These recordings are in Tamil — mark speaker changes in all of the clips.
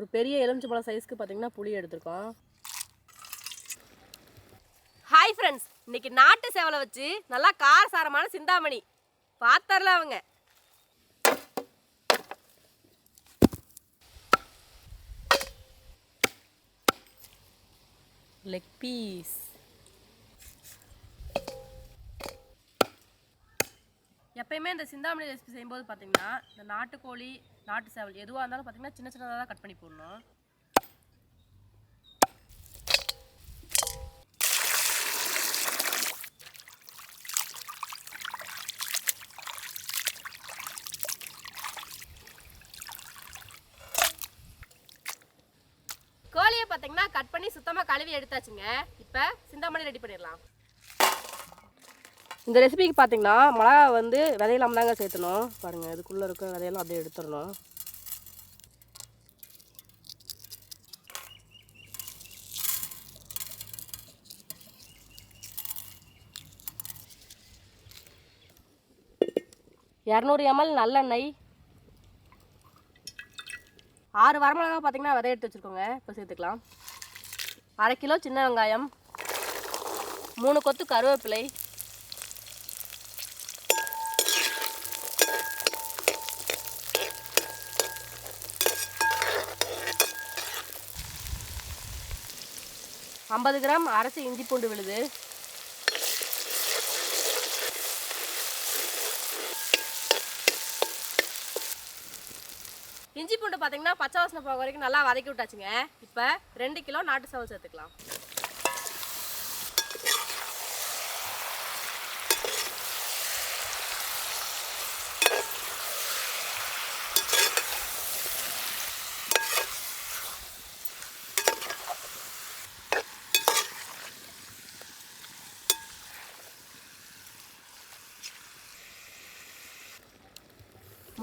Speaker 1: ஒரு பெரிய எலுமிச்சம்பழம் சைஸ்க்கு பார்த்தீங்கன்னா புளி எடுத்திருக்கோம். ஹாய் ஃப்ரெண்ட்ஸ் இன்னைக்கு நாட்டு சேவலை வச்சு நல்லா காரசாரமான சிந்தாமணி. பார்த்தரல அவங்க லெக் பீஸ் எப்பயுமே இந்த சிந்தாமணி ரெசிபி செய்யும்போது பார்த்தீங்கன்னா இந்த நாட்டுக்கோழி நாட்டு சேவல் எதுவாக இருந்தாலும் பார்த்தீங்கன்னா சின்ன சின்னதாக தான் கட் பண்ணி போடணும். கோழியை பார்த்தீங்கன்னா கட் பண்ணி சுத்தமாக கழுவி எடுத்தாச்சுங்க. இப்போ சிந்தாமணி ரெடி பண்ணிடலாம். இந்த ரெசிபிக்கு பார்த்தீங்கன்னா மிளகா வந்து விதையெல்லாம் தாங்க சேர்த்தணும். பாருங்கள் இதுக்குள்ளே இருக்க விதையெல்லாம் அப்படியே எடுத்துடணும். இரநூறு எம்எல் நல்லெண்ணெய். ஆறு வரமிளகா பார்த்தீங்கன்னா விதை எடுத்து வச்சுருக்கோங்க. இப்போ சேர்த்துக்கலாம். அரை கிலோ சின்ன வெங்காயம். மூணு கொத்து கருவேப்பிலை. ஐம்பது கிராம் அரசு இஞ்சி பூண்டு விழுது. இஞ்சி பூண்டு பார்த்தீங்கன்னா பச்சை வாசனை போக வரைக்கும் நல்லா வதக்கி விட்டாச்சுங்க. இப்போ ரெண்டு கிலோ நாட்டு சவல் சேர்த்துக்கலாம்.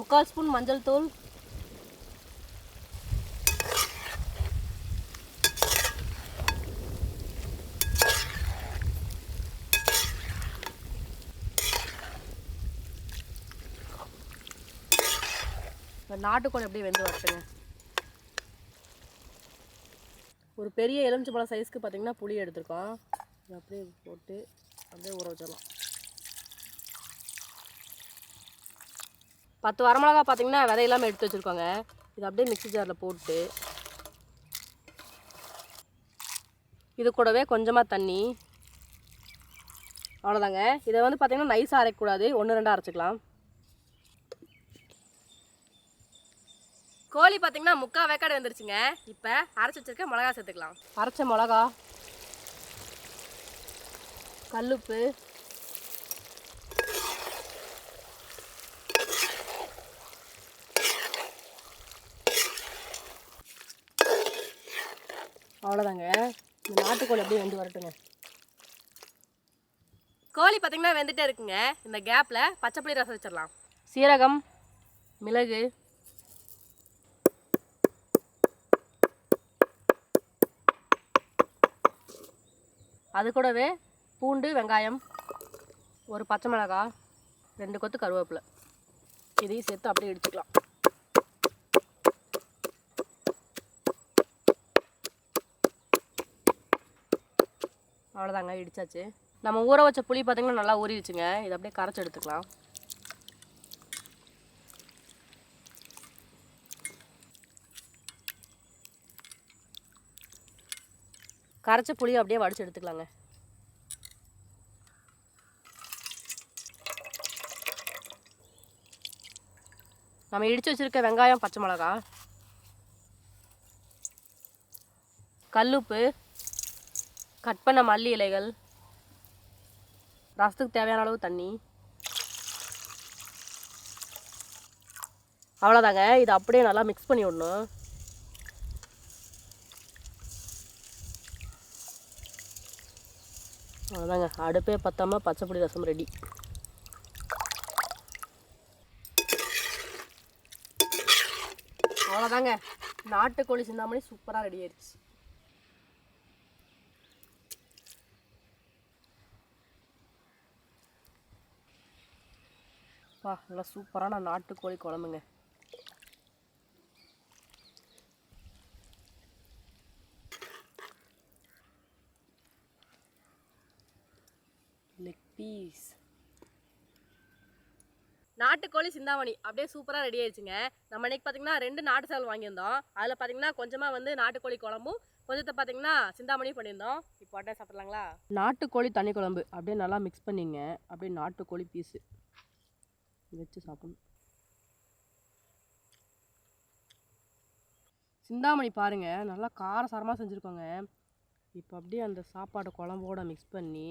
Speaker 1: முக்கால் ஸ்பூன் மஞ்சள் தூள். நாட்டுக்கோழி அப்படியே வெந்து வரட்டுங்க? ஒரு பெரிய எலுமிச்சம்பழம் சைஸ்க்கு பார்த்தீங்கன்னா புளி எடுத்துருக்கோம். அப்படியே போட்டு அப்படியே ஊற வச்சிடலாம். பத்து வரமிளகா பார்த்தீங்கன்னா விதையெல்லாம் எடுத்து வச்சுருக்கோங்க. இது அப்படியே மிக்சி ஜாரில் போட்டு இது கூடவே கொஞ்சமாக தண்ணி. அவ்வளோதாங்க இதை வந்து பார்த்தீங்கன்னா நைஸாக அரைக்கக்கூடாது. ஒன்று ரெண்டாக அரைச்சிக்கலாம். கோழி பார்த்தீங்கன்னா முக்கால் வேக்காடு வந்துருச்சுங்க. இப்போ அரைச்சி வச்சுருக்க மிளகா சேர்த்துக்கலாம். அரைச்ச மிளகா கல்லுப்பு அவ்வளோதாங்க இந்த நாட்டுக்கோழி அப்படியே வெந்து வரட்டுங்க. கோழி பார்த்தீங்கன்னா வெந்துட்டே இருக்குங்க. இந்த கேப்பில் பச்சைப்புளி ரசம் வச்சிடலாம். சீரகம் மிளகு. அது கூடவே பூண்டு வெங்காயம் ஒரு பச்சை மிளகாய் ரெண்டு கொத்து கருவேப்பிலை. இதையும் சேர்த்து அப்படியே இடிச்சுக்கலாம். அவ்வளோதாங்க இடிச்சாச்சு. நம்ம ஊற வச்ச புளி பார்த்தீங்கன்னா நல்லா ஊறிடுச்சுங்க. இதை அப்படியே கரைச்சி எடுத்துக்கலாம். கரைச்ச புளியை அப்படியே வடிச்சு எடுத்துக்கலாங்க. நம்ம இடித்து வச்சிருக்க வெங்காயம் பச்சை மிளகா கல்லுப்பு கட் பண்ண மல்லி இலைகள். ரசத்துக்கு தேவையான அளவு தண்ணி. அவ்வளோதாங்க இதை அப்படியே நல்லா மிக்ஸ் பண்ணி விடணும். அவ்வளோதாங்க அடுப்பே பத்தாமல் பச்சைப்பொடி ரசம் ரெடி அவ்வளோதாங்க நாட்டுக்கோழி சிந்தாமணி சூப்பராக ரெடி ஆயிடுச்சு. அப்பா நல்லா சூப்பரான நாட்டுக்கோழி குழம்புங்க. லெக் பீஸ் நாட்டுக்கோழி சிந்தாமணி. அப்படியே சூப்பராக ரெடி ஆயிடுச்சுங்க. நம்ம இன்னைக்கு பார்த்தீங்கன்னா ரெண்டு நாட்டு சேவல் வாங்கியிருந்தோம். அதில் பார்த்தீங்கன்னா கொஞ்சமாக வந்து நாட்டுக்கோழி குழம்பும் கொஞ்சத்தை பார்த்தீங்கன்னா சிந்தாமணியும் பண்ணியிருந்தோம். இப்போ உடனே சாப்பிட்லாங்களா? நாட்டுக்கோழி தண்ணி குழம்பு. அப்படியே நல்லா மிக்ஸ் பண்ணிங்க. அப்படியே நாட்டுக்கோழி பீஸு வச்சு சாப்பிடணும். சிந்தாமணி பாருங்கள் நல்லா காரசாரமாக செஞ்சுருக்கோங்க. இப்போ அப்படியே அந்த சாப்பாடு குழம்போட மிக்ஸ் பண்ணி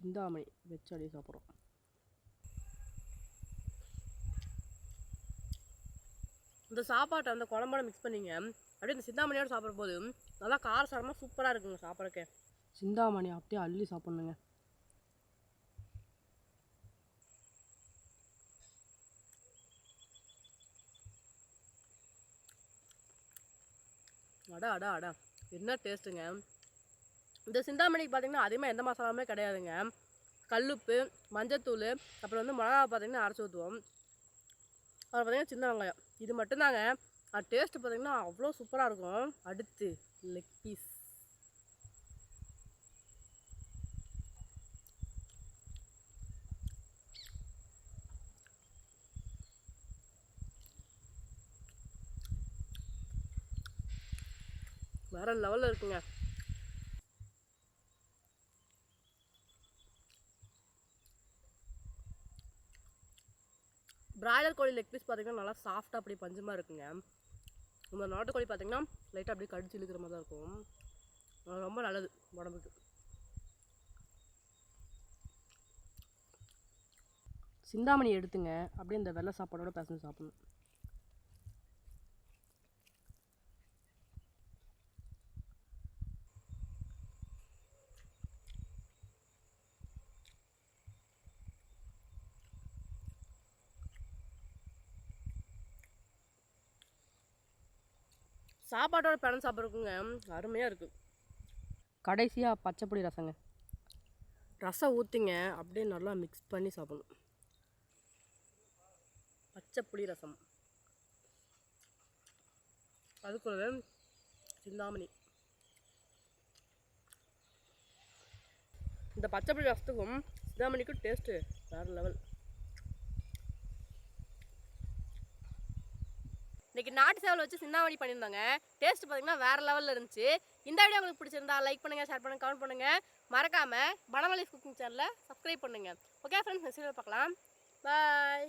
Speaker 1: சிந்தாமணி வச்சு அப்படியே சாப்பிட்றோம். இந்த சாப்பாட்டை அந்த குழம்போட மிக்ஸ் பண்ணிங்க அப்படியே இந்த சிந்தாமணியோட சாப்பிட்ற போது நல்லா காரசாரமாக சூப்பராக இருக்குங்க சாப்பிட்றக்கே சிந்தாமணி அப்படியே அள்ளி சாப்பிட்ணுங்க. அடா அடா அடா. என்ன டேஸ்ட்டுங்க இந்த சிந்தாமணிக்கு பார்த்தீங்கன்னா அதிகமாக எந்த மசாலாவுமே கிடையாதுங்க. கல்லுப்பு மஞ்சத்தூள் அப்புறம் வந்து மிளகா பார்த்தீங்கன்னா அரைச்சி ஊற்றுவோம் அப்புறம் பார்த்திங்கன்னா சின்ன வெங்காயம். இது மட்டும்தாங்க. அது டேஸ்ட்டு பார்த்தீங்கன்னா அவ்வளோ சூப்பராக இருக்கும். அடுத்து லெக் பீஸ் வேற லெவலில் இருக்குங்க. பிராய்லர் கோழி லெக் பீஸ் பார்த்தீங்கன்னா நல்லா சாஃப்டாக அப்படி பஞ்சமாக இருக்குங்க. நம்ம நாட்டுக்கோழி பார்த்தீங்கன்னா லைட்டாக அப்படியே கடிச்சு இழுக்கிற மாதிரி தான் இருக்கும். ரொம்ப நல்லது உடம்புக்கு. சிந்தாமணி எடுத்துங்க. அப்படியே இந்த வெள்ளை சாப்பாடோட பிசைஞ்சு சாப்பிடணும். சாப்பாட்டோட பழம் சாப்பிட்றதுக்குங்க. அருமையாக இருக்குது கடைசியாக பச்சைப்புளி ரசங்க. ரசம் ஊற்றிங்க அப்படியே நல்லா மிக்ஸ் பண்ணி சாப்பிடணும். பச்சைப்புளி ரசம். அதுக்குள்ளவே சிந்தாமணி. இந்த பச்சைப்புளி ரசத்துக்கும் சிந்தாமணிக்கும் டேஸ்ட்டு வேறு லெவல் இன்னைக்கு நாட்டு சேவல் வச்சு சின்னாவணி பண்ணியிருந்தாங்க. டேஸ்ட் பார்த்தீங்கன்னா வேற லெவலில் இருந்துச்சு. இந்த வீடியோ உங்களுக்கு பிடிச்சிருந்தா லைக் பண்ணுங்கள் ஷேர் பண்ணுங்க கமெண்ட் பண்ணுங்கள் மறக்காமல் பனமலை குக்கிங் சேனலை சப்ஸ்கிரைப் பண்ணுங்க. ஓகே ஃப்ரெண்ட்ஸ் நெக்ஸ்ட் பார்க்கலாம். பாய்